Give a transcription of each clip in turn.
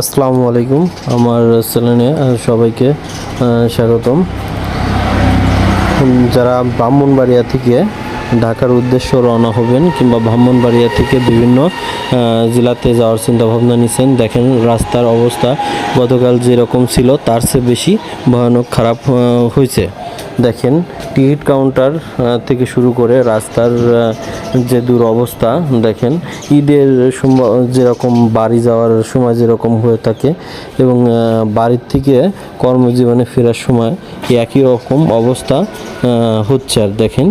আসসালামু আলাইকুম, আমার চ্যানেলে সবাইকে স্বাগতম। যারা ব্রাহ্মণবাড়িয়া থেকে ঢাকার উদ্দেশ্য রওনা হবেন কিংবা ব্রাহ্মণবাড়িয়া থেকে বিভিন্ন জেলাতে যাওয়ার চিন্তা ভাবনা নিছেন, দেখেন রাস্তার অবস্থা গতকাল যেরকম ছিল, তার চেয়ে বেশি ভয়ানক খারাপ হয়েছে। দেখেন, টিকিট কাউন্টার থেকে শুরু করে রাস্তার যে দূর অবস্থা, দেখেন, ঈদের সময় যেরকম বাড়ি যাওয়ার সময় যেরকম হয়ে থাকে এবং বাড়ির থেকে কর্মজীবনে ফেরার সময় একই রকম অবস্থা হচ্ছে আর দেখেন।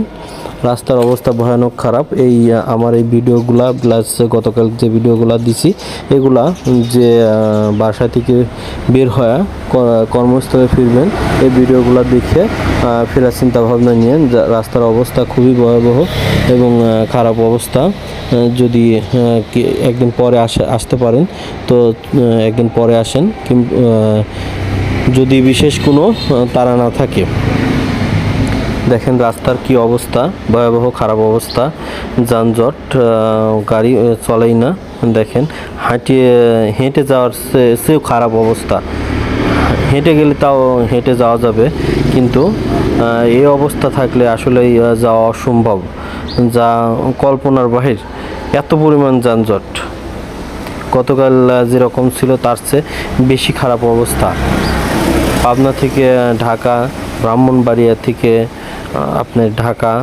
রাস্তার অবস্থা ভয়ানক খারাপ। এই আমার এই ভিডিওগুলা প্লাস গতকাল যে ভিডিওগুলা দিছি, এগুলা যে বাসা থেকে বের ক- কর্মস্থলে ফিরবেন, এই ভিডিওগুলা দেখে ফেরার চিন্তা ভাবনা নিয়ে রাস্তার অবস্থা খুবই ভয়াবহ এবং খারাপ অবস্থা। যদি একদিন পরে আসে, আসতে পারেন, তো একদিন পরে আসেন যদি বিশেষ কোনো তাড়া না থাকে। দেখেন রাস্তার কি অবস্থা, ভয়াবহ খারাপ অবস্থা, যানজট গাড়ি চলেই না, দেখেন হাঁটিয়ে হেঁটে যাওয়ার চেয়েও খারাপ অবস্থা, হেঁটে গেলে তাও হেঁটে যাওয়া যাবে, কিন্তু এই অবস্থা থাকলে আসলেই যাওয়া অসম্ভব, যা কল্পনার বাহির, এত পরিমাণ যানজট, গতকাল যেরকম ছিল তার চেয়ে বেশি খারাপ অবস্থা, পাবনা থেকে, ঢাকা, ব্রাহ্মণবাড়িয়া থেকে আপনার ঢাকা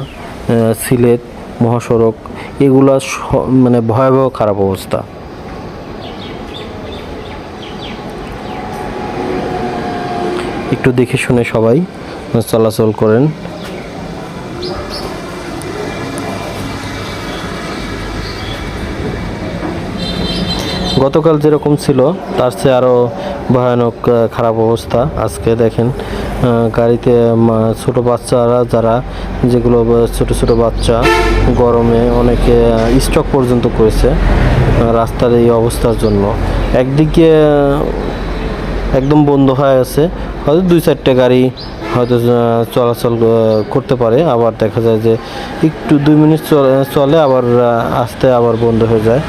সিলেট, মহাসড়ক, এগুলো মানে ভয়াবহ খারাপ অবস্থা। একটু দেখে শুনে সবাই চলাচল করেন। গতকাল যেরকম ছিল, তার চেয়ে আরও ভয়ানক খারাপ অবস্থা। আজকে দেখেন গাড়িতে ছোট বাচ্চারা যারা, যেগুলো ছোট ছোট বাচ্চা, গরমে অনেকে স্টক পর্যন্ত করেছে রাস্তার এই অবস্থার জন্য। একদিকে একদম বন্ধ হয়ে আছে, হয়তো দুই চারটে গাড়ি হয়তো চলাচল করতে পারে, আবার দেখা যায় যে একটু দুই মিনিট চলে আবার আসতে আবার বন্ধ হয়ে যায়।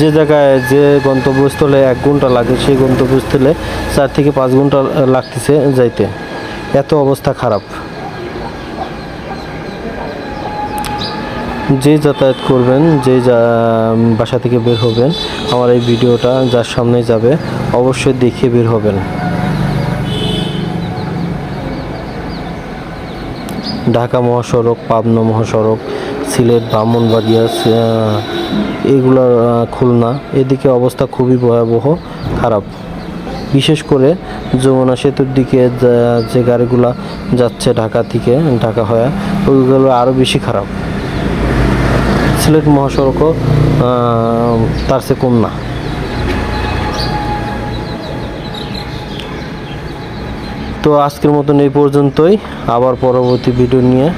যে জায়গায় যে গন্তব্যস্থলে এক ঘণ্টা লাগে, সেই গন্তব্যস্থলে চার থেকে পাঁচ ঘণ্টা লাগতেছে যাইতে। এত অবস্থা খারাপ। যে যাতায়াত করবেন, যে বাসা থেকে বের হবেন, আমার এই ভিডিওটা যার সামনে যাবে, অবশ্যই দেখে বের হবেন। ঢাকা মহাসড়ক, পাবনা মহাসড়ক সিলেট, ব্রাহ্মণবাড়িয়া এগুলো খুলনা। এদিকে অবস্থা খুবই ভয়াবহ, খারাপ। বিশেষ করে যমুনা সেতুর দিকে যে গাড়িগুলা যাচ্ছে ঢাকা থেকে, ঢাকা হয়ে, ওইগুলো আরও বেশি খারাপ। সিলেট মহাসড়কও তার চেয়ে কম না। তো আজকের মতন এই পর্যন্তই। আবার পরবর্তী ভিডিও নিয়ে